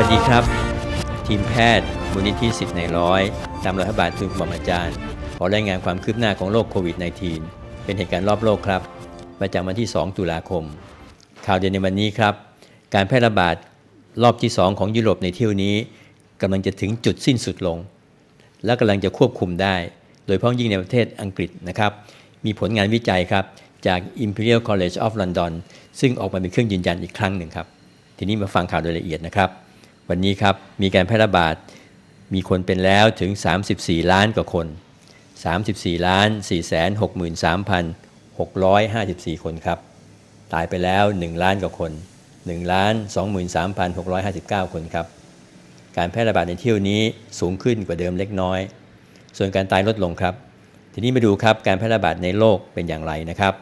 วัสดีครับ ทีมแพทย์มูลนิธิสิทธิ์ในร้อยตามรัฐบาลทุนบอมอาจารย์ ขอรายงานความคืบหน้าของโรคโควิด -19 เป็นเหตุการณ์รอบโลกครับประจำวันที่ 2 ตุลาคม ข่าวเด่นในวันนี้ครับ การแพร่ระบาดรอบที่ 2 ของยุโรปในเที่ยวนี้กำลังจะถึงจุดสิ้นสุดลง และกำลังจะควบคุมได้ โดยเฉพาะยิ่งในประเทศอังกฤษนะครับ มีผลงานวิจัยครับจาก Imperial College of London ซึ่งออกมาเป็นเครื่องยืนยันอีกครั้งหนึ่งครับ ทีนี้มาฟังข่าวโดยละเอียดนะครับ วันนี้ครับมีการแพร่ระบาดมีคนเป็นแล้วถึง 34 ล้านกว่าคน 34 ล้าน463,654 คนครับ ตายไปแล้ว 1 ล้านกว่าคน 1 ล้าน 23,659 คนครับ การแพร่ระบาดในเที่ยวนี้สูงขึ้นกว่าเดิมเล็กน้อย ส่วนการตายลดลงครับ ทีนี้มาดูครับการแพร่ระบาดในโลกเป็นอย่างไรนะครับ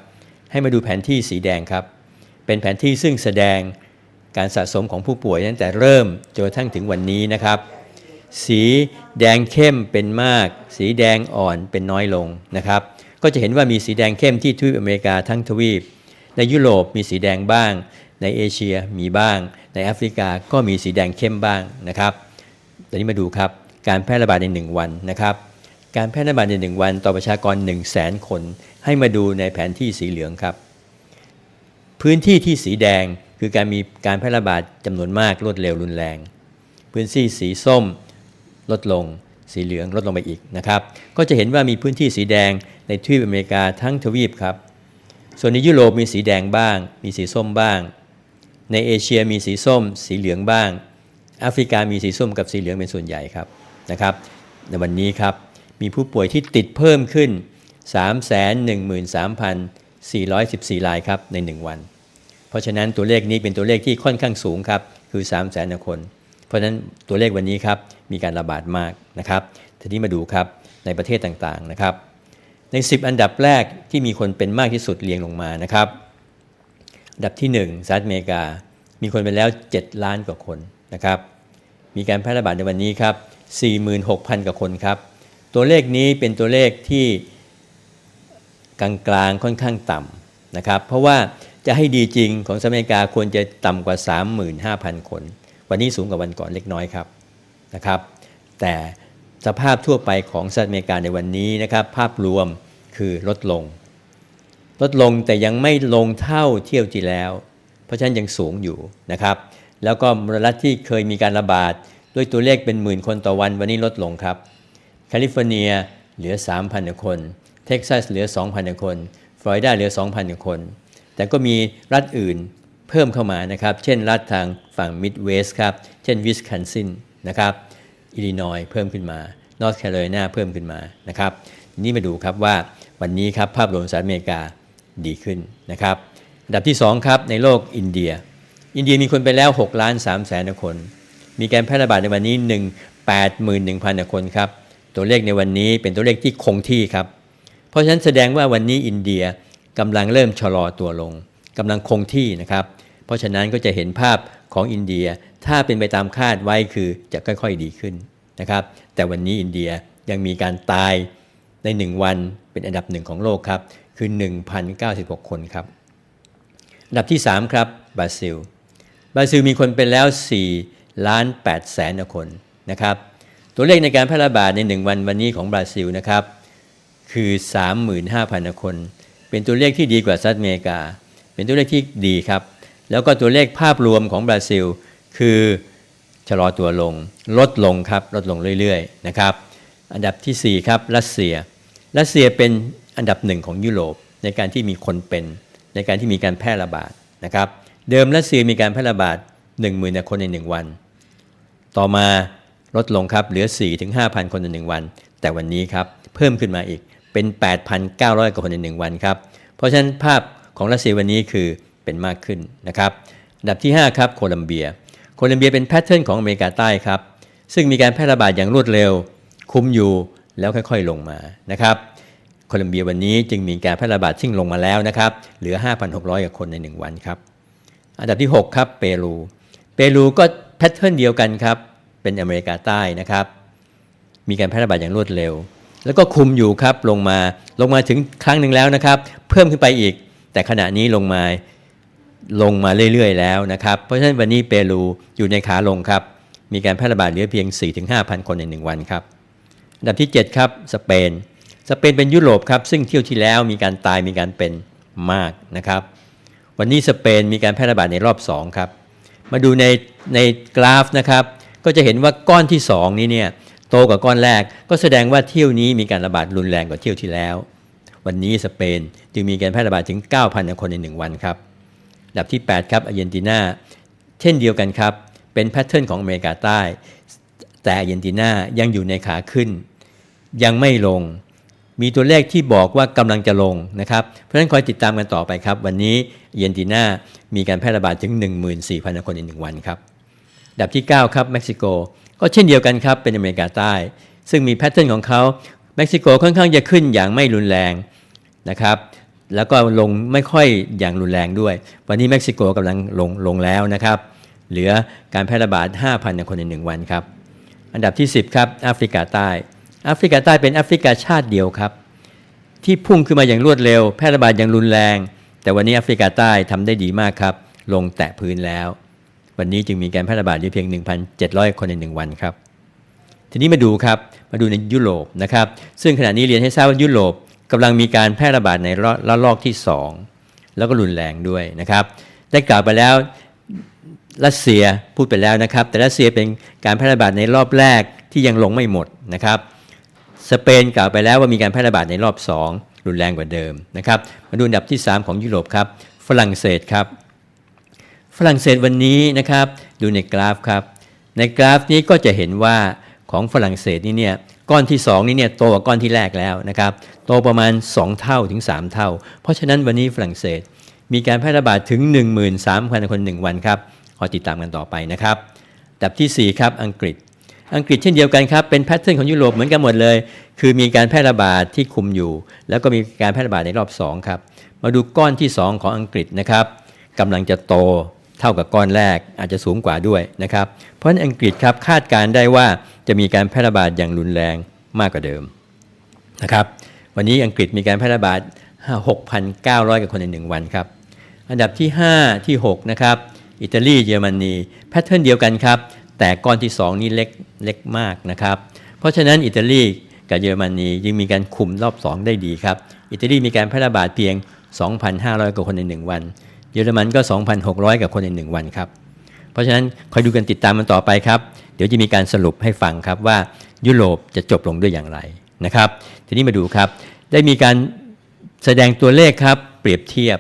ให้มาดูแผนที่สีแดงครับ เป็นแผนที่ซึ่งแสดง การสะสมของผู้ป่วยตั้งแต่เริ่มจนกระทั่งถึงวันนี้นะครับ สีแดงเข้มเป็นมาก สีแดงอ่อนเป็นน้อยลงนะครับ ก็จะเห็นว่ามีสีแดงเข้มที่ทวีปอเมริกาทั้งทวีป ในยุโรปมีสีแดงบ้าง ในเอเชียมีบ้าง ในแอฟริกาก็มีสีแดงเข้มบ้างนะครับตอนนี้มาดูครับการแพร่ระบาดใน 1 วันนะครับ การแพร่ระบาดใน 1 วันต่อประชากร 1 0 0 0 0แสนคน ให้มาดูในแผนที่สีเหลืองครับ พื้นที่ที่สีแดง คือการมีการแพร่ระบาดจำนวนมากรวดเร็วรุนแรง พื้นที่สีส้มลดลง สีเหลืองลดลงไปอีกนะครับ ก็จะเห็นว่ามีพื้นที่สีแดงในทวีปอเมริกาทั้งทวีปครับ ส่วนในยุโรปมีสีแดงบ้าง มีสีส้มบ้าง ในเอเชียมีสีส้ม สีเหลืองบ้างแอฟริกามีสีส้มกับสีเหลืองเป็นส่วนใหญ่ครับนะครับ ในวันนี้ครับมีผู้ป่วยที่ติดเพิ่มขึ้น 313,414รายครับใน 1 วัน ราะฉะนั้นตัวเลขนี้เป็นตัวเลขที่ค่อนข้างสูงครับคือ 3 0 0 0 0 0คน เพราะฉะนั้นตัวเลขวันนี้ครับมีการระบาดมากนะครับทีนี้มาดูครับในประเทศต่างๆนะครับ ใน 10 อันดับแรกที่มีคนเป็นมากที่สุดเรียงลงมานะครับอันดับที่1สหรัฐอเมริกา มีคนไปแล้ว 7 ล้านกว่าคนนะครับมีการแพร่ระบาดในวันนี้ครับ 46,000 กว่าคนครับ ตัวเลขนี้เป็นตัวเลขที่กลางๆค่อนข้างต่ำนะครับ เพราะว่า จะให้ดีจริงของสหรัฐอเมริกาควรจะต่ำกว่า 35,000 คน วันนี้สูงกว่าวันก่อนเล็กน้อยครับนะครับ แต่สภาพทั่วไปของสหรัฐอเมริกาในวันนี้นะครับ ภาพรวมคือลดลง ลดลงแต่ยังไม่ลงเท่าเที่ยวที่แล้ว เพราะฉะนั้นยังสูงอยู่นะครับ แล้วก็มรัฐที่เคยมีการระบาดด้วยตัวเลขเป็นหมื่นคนต่อวันวันนี้ลดลงครับแคลิฟอร์เนียเหลือ 3,000 คน เท็กซัสเหลือ 2,000 คน ฟลอริดาเหลือ 2,000 คน แต่ก็มีรัฐอื่นเพิ่มเข้ามานะครับ เช่นรัฐทางฝั่งมิดเวสครับ เช่นวิสคอนซินนะครับ อิลลินอยเพิ่มขึ้นมา นอร์ทแคโรไลนาเพิ่มขึ้นมานะครับ นี่มาดูครับว่าวันนี้ครับภาพรวมสหรัฐอเมริกาดีขึ้นนะครับอันดับที่ 2 ครับในโลกอินเดีย อินเดียมีคนไปแล้ว6ล้าน3แสนคน มีการแพร่ระบาดในวันนี้ 1 81,000 คนครับ ตัวเลขในวันนี้เป็นตัวเลขที่คงที่ครับ เพราะฉะนั้นแสดงว่าวันนี้อินเดีย กำลังเริ่มชะลอตัวลงกำลังคงที่นะครับ เพราะฉะนั้นก็จะเห็นภาพของอินเดียถ้าเป็นไปตามคาดไว้คือจะค่อยๆดีขึ้นนะครับ แต่วันนี้อินเดียยังมีการตายใน 1 วันเป็นอันดับหนึ่งของโลกครับ คือ 1,096 คนครับ อันดับที่ 3 ครับบราซิล บราซิลมีคนเป็นแล้ว4ล้าน8แสนคนนะครับตัวเลขในการแพร่ระบาดใน 1 วันวันนี้ของบราซิลนะครับคือ 35,000 คน เป็นตัวเลขที่ดีกว่าสหรัฐอเมริกา เป็นตัวเลขที่ดีครับ แล้วก็ตัวเลขภาพรวมของบราซิล คือชะลอตัวลง ลดลงครับ ลดลงเรื่อยๆนะครับ อันดับทีสี่ 4 ครับ รัสเซีย รัสเซียเป็นอันดับหนึ่งของยุโรปในการที่มีคนเป็น ในการที่มีการแพร่ระบาดนะครับ เดิมรัสเซียมีการแพร่ระบาด1 0,000คนใน 1 วัน ต่อมาลดลงครับ เหลือ4ถึง5,000 คนใน 1 วัน แต่วันนี้ครับ เพิ่มขึ้นมาอีก เป็น 8,900 กว่าคนใน 1 วันครับ เพราะฉะนั้นภาพของรัสเซียวันนี้คือเป็นมากขึ้นนะครับอันดับที่ 5 ครับโคลัมเบีย โคลัมเบียเป็นแพทเทิร์นของอเมริกาใต้ครับ ซึ่งมีการแพร่ระบาดอย่างรวดเร็ว คุมอยู่แล้วค่อยๆลงมานะครับโคลัมเบียวันนี้จึงมีการแพร่ระบาดซึ่งลงมาแล้วนะครับเหลือ 5,600กว่าคนใน 1 วันครับอันดับที่ 6 ครับเปรูเปรูก็แพทเทิร์นเดียวกันครับเป็นอเมริกาใต้นะครับมีการแพร่ระบาดอย่างรวดเร็ว แล้วก็คุมอยู่ครับลงมาลงมาถึงครั้งหนึ่งแล้วนะครับ เพิ่มขึ้นไปอีก แต่ขณะนี้ลงมาลงมาเรื่อยๆ แล้วนะครับ เพราะฉะนั้นวันนี้เปรูอยู่ในขาลงครับ มีการแพร่ระบาดเหลือเพียง 4-5,000 คนใน 1 วันครับอันดับที่ 7 ครับสเปน สเปนเป็นยุโรปครับ ซึ่งเที่ยวที่แล้วมีการตายมีการเป็นมากนะครับ วันนี้สเปนมีการแพร่ระบาดในรอบ 2 ครับ มาดูในในกราฟนะครับ ก็จะเห็นว่าก้อนที่ 2 นี้เนี่ย โตกว่าก้อนแรกก็แสดงว่าเที่ยวนี้มีการระบาดรุนแรงกว่าเที่ยวที่แล้ว วันนี้สเปนจึงมีการแพร่ระบาดถึง 9,000 คนใน 1 วันครับอันดับที่ 8 ครับอาร์เจนตินาเช่นเดียวกันครับ เป็นแพทเทิร์นของอเมริกาใต้ แต่อาร์เจนตินายังอยู่ในขาขึ้น ยังไม่ลง มีตัวเลขที่บอกว่ากำลังจะลงนะครับ เพราะฉะนั้นคอยติดตามกันต่อไปครับ วันนี้อาร์เจนตินามีการแพร่ระบาดถึง 14,000 คนใน 1 วันครับดับที่ 9 ครับเม็กซิโก ก็เช่นเดียวกันครับเป็นอเมริกาใต้ ซึ่งมีแพทเทิร์นของเขาเม็กซิโกค่อนข้างจะขึ้นอย่างไม่รุนแรงนะครับแล้วก็ลงไม่ค่อยอย่างรุนแรงด้วย วันนี้เม็กซิโกกำลังลงลงแล้วนะครับ เหลือการแพร่ระบาด 5,000 คนใน 1 วันครับ อันดับที่ 10 ครับแอฟริกาใต้แอฟริกาใต้เป็นแอฟริกาชาติเดียวครับ ที่พุ่งขึ้นมาอย่างรวดเร็ว แพร่ระบาดอย่างรุนแรง แต่วันนี้แอฟริกาใต้ทำได้ดีมากครับ ลงแตะพื้นแล้ว วันนี้จึงมีการแพร่ระบาดอยู่เพียง 1,700 คนใน 1 วันครับ ทีนี้มาดูครับ มาดูในยุโรปนะครับ ซึ่งขณะนี้เรียนให้ทราบว่ายุโรปกำลังมีการแพร่ระบาดในระลอกที่ 2 แล้วก็รุนแรงด้วยนะครับ ได้กล่าวไปแล้วรัสเซียพูดไปแล้วนะครับ แต่รัสเซียเป็นการแพร่ระบาดในรอบแรกที่ยังลงไม่หมดนะครับ สเปนกล่าวไปแล้วว่ามีการแพร่ระบาดในรอบ 2 รุนแรงกว่าเดิมนะครับ มาดูอันดับที่ 3 ของยุโรปครับ ฝรั่งเศสครับ ฝรั่งเศสวันนี้นะครับดูในกราฟครับ ในกราฟนี้ก็จะเห็นว่าของฝรั่งเศสนี่เนี่ยก้อนที่ 2 นี่เนี่ยโตกว่าก้อนที่แรกแล้วนะครับโตประมาณ 2 เท่าถึง 3 เท่า เพราะฉะนั้นวันนี้ฝรั่งเศสมีการแพร่ระบาดถึง 13,000 คน 1 วันครับขอติดตามกันต่อไปนะครับดับที่ 4 ครับอังกฤษ อังกฤษเช่นเดียวกันครับ เป็นแพทเทิร์นของยุโรปเหมือนกันหมดเลย คือมีการแพร่ระบาดที่คุมอยู่ แล้วก็มีการแพร่ระบาดในรอบ 2 ครับ มาดูก้อนที่ 2 ของอังกฤษนะครับกำลังจะโต เท่ากับก้อนแรกอาจจะสูงกว่าด้วยนะครับ เพราะฉะนั้นอังกฤษครับคาดการได้ว่าจะมีการแพร่ระบาดอย่างรุนแรงมากกว่าเดิมนะครับวันนี้อังกฤษมีการแพร่ระบาด 6,900กับคนใน 1 วันครับ อันดับที่ 5 ที่ 6 นะครับ อิตาลีเยอรมนีแพทเทิร์นเดียวกันครับ แต่ก้อนที่ 2 นี่เล็กเล็กมากนะครับ เพราะฉะนั้นอิตาลีกับเยอรมนียังมีการคุมรอบ 2 ได้ดีครับ อิตาลีมีการแพร่ระบาดเพียง 2,500กับคนใน 1 วัน เยอรมันก็ 2,600 กับคนใน 1 วันครับ เพราะฉะนั้นคอยดูกันติดตามมันต่อไปครับ เดี๋ยวจะมีการสรุปให้ฟังครับว่ายุโรปจะจบลงด้วยอย่างไรนะครับ ทีนี้มาดูครับ ได้มีการแสดงตัวเลขครับเปรียบเทียบ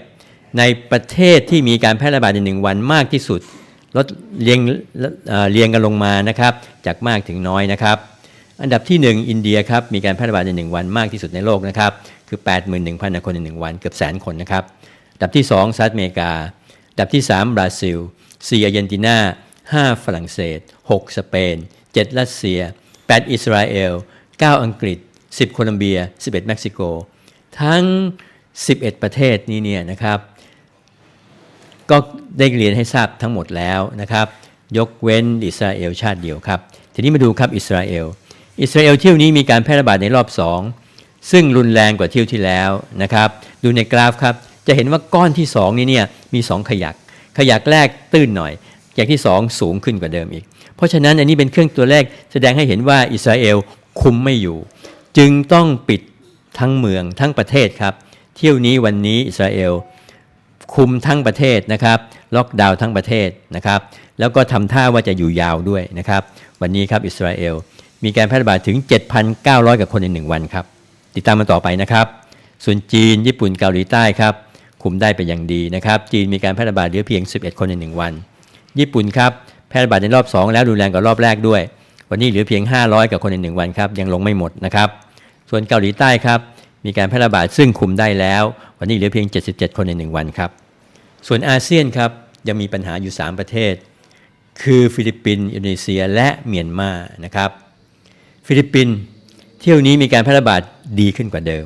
ในประเทศที่มีการแพร่ระบาดในหนึ่งวันมากที่สุดลดเรียงเรียงกันลงมานะครับ จากมากถึงน้อยนะครับ อันดับที่ 1 อินเดียครับมีการแพร่ระบาดใน 1 วันมากที่สุดในโลกนะครับ คือ 81,000คนใน 1 วันเกือบแสนคนนะครับ ดับที่ 2สหรัฐอเมริกา ดับที่ 3 บราซิล 4 อาร์เจนตินา 5 ฝรั่งเศส 6 สเปน 7 รัสเซีย 8 อิสราเอล 9 อังกฤษ 10 โคลัมเบีย 11 เม็กซิโก ทั้ง 11 ประเทศนี้เนี่ยนะครับ ก็ได้เรียนให้ทราบทั้งหมดแล้วนะครับ ยกเว้นอิสราเอลชาติเดียวครับ ทีนี้มาดูครับอิสราเอล อิสราเอลเที่ยวนี้มีการแพร่ระบาดในรอบ 2 ซึ่งรุนแรงกว่าเที่ยวที่แล้วนะครับ ดูในกราฟครับ จะเห็นว่าก้อนที่2นี้เนี่ยมี2ขยัก ขยักแรกตื้นหน่อยขยักที่2สูงขึ้นกว่าเดิมอีก เพราะฉะนั้นอันนี้เป็นเครื่องตัวเลขแสดงให้เห็นว่าอิสราเอลคุมไม่อยู่ จึงต้องปิดทั้งเมืองทั้งประเทศครับ เที่ยวนี้วันนี้อิสราเอลคุมทั้งประเทศนะครับล็อกดาวน์ทั้งประเทศนะครับ แล้วก็ทำท่าว่าจะอยู่ยาวด้วยนะครับ วันนี้ครับอิสราเอลมีการแพร่ระบาดถึง 7,900กับคนใน 1 วันครับ ติดตามมาต่อไปนะครับ ส่วนจีนญี่ปุ่นเกาหลีใต้ครับ คุมได้เป็นอย่างดีนะครับ จีนมีการแพร่ระบาดเหลือเพียง 11 คนใน 1 วัน ญี่ปุ่นครับแพร่ระบาดในรอบ 2 แล้วรุนแรงกว่ารอบแรกด้วย วันนี้เหลือเพียง 500กับคนใน 1 วันครับยังลงไม่หมดนะครับส่วนเกาหลีใต้ครับมีการแพร่ระบาดซึ่งคุมได้แล้ว วันนี้เหลือเพียง 77 คนใน 1 วันครับส่วนอาเซียนครับยังมีปัญหาอยู่ 3 ประเทศ คือฟิลิปปินส์อินโดนีเซียและเมียนมานะครับฟิลิปปินส์เที่ยวนี้มีการแพร่ระบาดดีขึ้นกว่าเดิม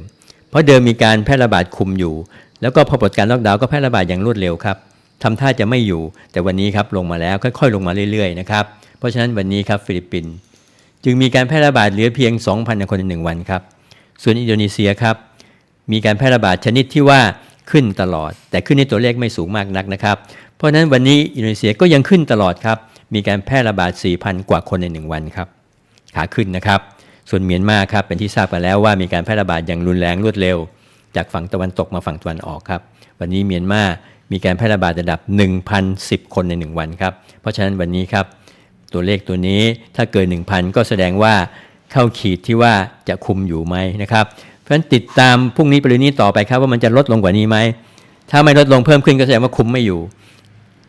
เพราะเดิมมีการแพร่ระบาดคุมอยู่ แล้วก็พอปลดการล็อกดาวน์ก็แพร่ระบาดอย่างรวดเร็วครับทำท่าจะไม่อยู่ แต่วันนี้ครับลงมาแล้วค่อยๆ ลงมาเรื่อยๆนะครับเพราะฉะนั้นวันนี้ครับฟิลิปปินส์จึงมีการแพร่ระบาดเหลือเพียง 2,000 คนใน1วันครับส่วนอินโดนีเซียครับมีการแพร่ระบาดชนิดที่ว่าขึ้นตลอด แต่ขึ้นในตัวเลขไม่สูงมากนักนะครับ เพราะฉะนั้นวันนี้อินโดนีเซียก็ยังขึ้นตลอดครับมีการแพร่ระบาด 4,000 กว่าคนใน 1 วันครับขาขึ้นนะครับ ส่วนเมียนมาครับเป็นที่ทราบกันแล้วว่ามีการแพร่ระบาดอย่างรุนแรงรวดเร็ว จากฝั่งตะวันตกมาฝั่งตะวันออกครับ วันนี้เมียนมา มีการแพร่ระบาดระดับ 1,010 คนใน 1 วันครับ เพราะฉะนั้นวันนี้ครับ ตัวเลขตัวนี้ถ้าเกิน 1,000 ก็แสดงว่าเข้าขีดที่ว่าจะคุมอยู่ไหมนะครับ เพราะฉะนั้นติดตามพรุ่งนี้ปรือนี้ต่อไปครับว่ามันจะลดลงกว่านี้ไหม ถ้าไม่ลดลงเพิ่มขึ้นก็แสดงว่าคุมไม่อยู่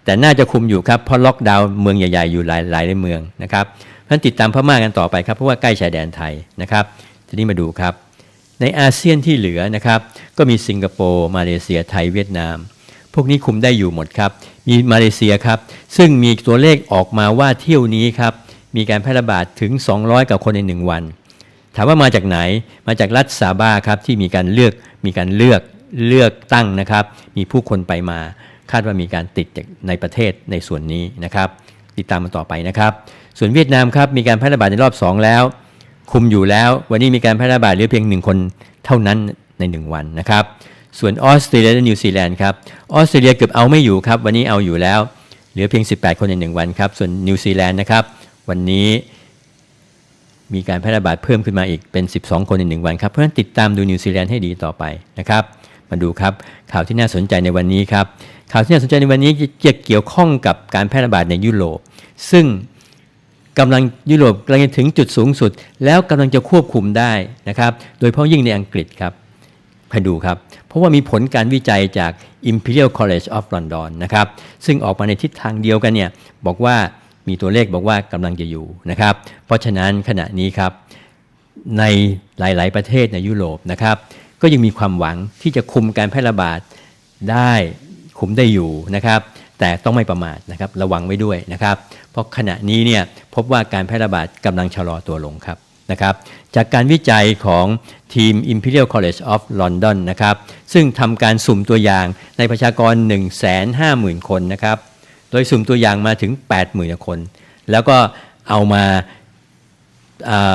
แต่น่าจะคุมอยู่ครับเพราะล็อกดาวน์เมืองใหญ่ๆอยู่หลายหลายเมืองนะครับเพราะฉะนั้นติดตามพม่ากันต่อไปครับเพราะว่าใกล้ชายแดนไทยนะครับทีนี้มาดูครับ ในอาเซียนที่เหลือนะครับ ก็มีสิงคโปร์ มาเลเซียไทยเวียดนาม พวกนี้คุมได้อยู่หมดครับ มีมาเลเซียครับ ซึ่งมีตัวเลขออกมาว่าเที่ยวนี้ครับ มีการแพร่ระบาดถึง 200กับคนใน 1 วัน ถามว่ามาจากไหนมาจากรัฐซาบาครับที่มีการเลือกมีการเลือกเลือกตั้งนะครับ มีผู้คนไปมา คาดว่ามีการติดจากในประเทศในส่วนนี้นะครับ ติดตามมันต่อไปนะครับ ส่วนเวียดนามครับมีการแพร่ระบาดในรอบ 2 แล้ว คุมอยู่แล้ว วันนี้มีการแพร่ระบาดเหลือเพียงหนึ่งคนเท่านั้นใน 1 วันนะครับส่วนออสเตรเลียและนิวซีแลนด์ครับออสเตรเลียเกือบเอาไม่อยู่ครับ วันนี้เอาอยู่แล้ว เหลือเพียง 18 คนใน 1 วันครับ ส่วนนิวซีแลนด์นะครับวันนี้มีการแพร่ระบาดเพิ่มขึ้นมาอีกเป็น 12 คนใน 1 วันครับเพราะฉะนั้นติดตามดูนิวซีแลนด์ให้ดีต่อไปนะครับมาดูครับข่าวที่น่าสนใจในวันนี้ครับข่าวที่น่าสนใจในวันนี้จะเกี่ยวข้องกับการแพร่ระบาดในยุโรป ซึ่ง กำลังยุโรปกำลังจะถึงจุดสูงสุด แล้วกำลังจะควบคุมได้นะครับ โดยเฉพาะยิ่งในอังกฤษครับไปดูครับ เพราะว่ามีผลการวิจัยจาก Imperial College of London นะครับ ซึ่งออกมาในทิศทางเดียวกันเนี่ยบอกว่ามีตัวเลขบอกว่ากำลังจะอยู่นะครับ เพราะฉะนั้นขณะนี้ครับในหลาย ๆ ประเทศในยุโรปนะครับ ก็ยังมีความหวังที่จะคุมการแพร่ระบาดได้คุมได้อยู่นะครับ แต่ต้องไม่ประมาทนะครับระวังไว้ด้วยนะครับ เพราะขณะนี้เนี่ยพบว่าการแพร่ระบาดกำลังชะลอตัวลงครับนะครับจากการวิจัยของทีม Imperial College of London นะครับซึ่งทำการสุ่มตัวอย่างในประชากร 150,000 คนนะครับโดยสุ่มตัวอย่างมาถึง 80,000 คน แล้วก็เอามา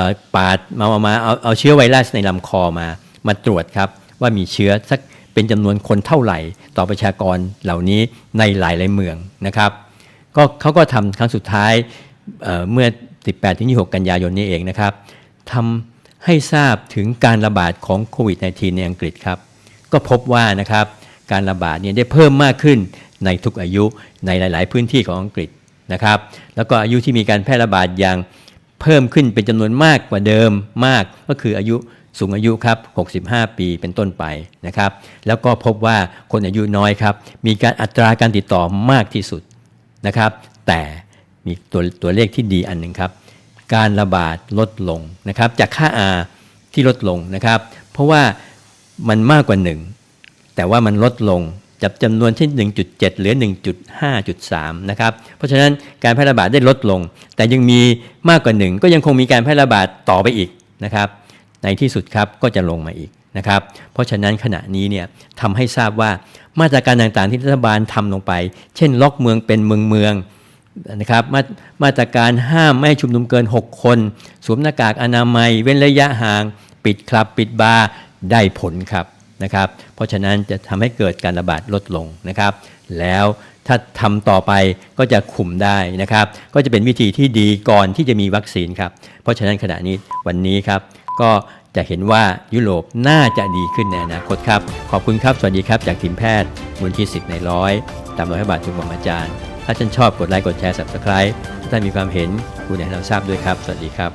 าปาดมาเอามาเอาเอาเชื้อไวรัสในลำคอมามาตรวจครับว่ามีเชื้อสัก เป็นจำนวนคนเท่าไหร่ ต่อประชากรเหล่านี้ในหลายหลายเมืองนะครับก็เขาก็ทำครั้งสุดท้ายเอ่อเมื่อ 18-26 กันยายนนี้เองนะครับทำให้ทราบถึงการระบาดของโควิด -19 ในอังกฤษครับก็พบว่านะครับการระบาดเนี่ยได้เพิ่มมากขึ้นในทุกอายุในหลาย ๆ พื้นที่ของอังกฤษนะครับแล้วก็อายุที่มีการแพร่ระบาดอย่างเพิ่มขึ้นเป็นจำนวนมากกว่าเดิมมากก็คืออายุ สูงอายุครับ 65 ปีเป็นต้นไปนะครับ แล้วก็พบว่าคนอายุน้อยครับ มีการอัตราการติดต่อมากที่สุดนะครับ แต่มีตัวตัวเลขที่ดีอันหนึ่งครับ การระบาดลดลงนะครับ จากค่า R ที่ลดลงนะครับ เพราะว่ามันมากกว่า 1 แต่ว่ามันลดลงจากจำนวนที่ 1.7 เหลือ 1.5.3 นะครับ เพราะฉะนั้นการแพร่ระบาดได้ลดลง แต่ยังมีมากกว่า 1 ก็ยังคงมีการแพร่ระบาดต่อไปอีกนะครับ ในที่สุดครับก็จะลงมาอีกนะครับ เพราะฉะนั้นขณะนี้เนี่ยทำให้ทราบว่ามาตรการต่างๆที่รัฐบาลทำลงไป เช่น ล็อกเมืองเป็นเมืองเมืองนะครับมามาตรการห้ามไม่ให้ชุมนุมเกิน 6 คนสวมหน้ากากอนามัย เว้นระยะห่าง ปิดคลับปิดบาร์ได้ผลครับนะครับ เพราะฉะนั้นจะทำให้เกิดการระบาดลดลงนะครับ แล้วถ้าทำต่อไปก็จะคุมได้นะครับ ก็จะเป็นวิธีที่ดีก่อนที่จะมีวัคซีนครับ เพราะฉะนั้นขณะนี้วันนี้ครับ ก็จะเห็นว่ายุโรปน่าจะดีขึ้นในอนาคตครับ ขอบคุณครับ สวัสดีครับจากทีมแพทย์ มูลที่สิทธิ์ในร้อย ตามรอยบาททุกวันอาจารย์ ถ้าท่านชอบกดไลค์กดแชร์ subscribe ถ้าท่านมีความเห็นคุณให้เราทราบด้วยครับ สวัสดีครับ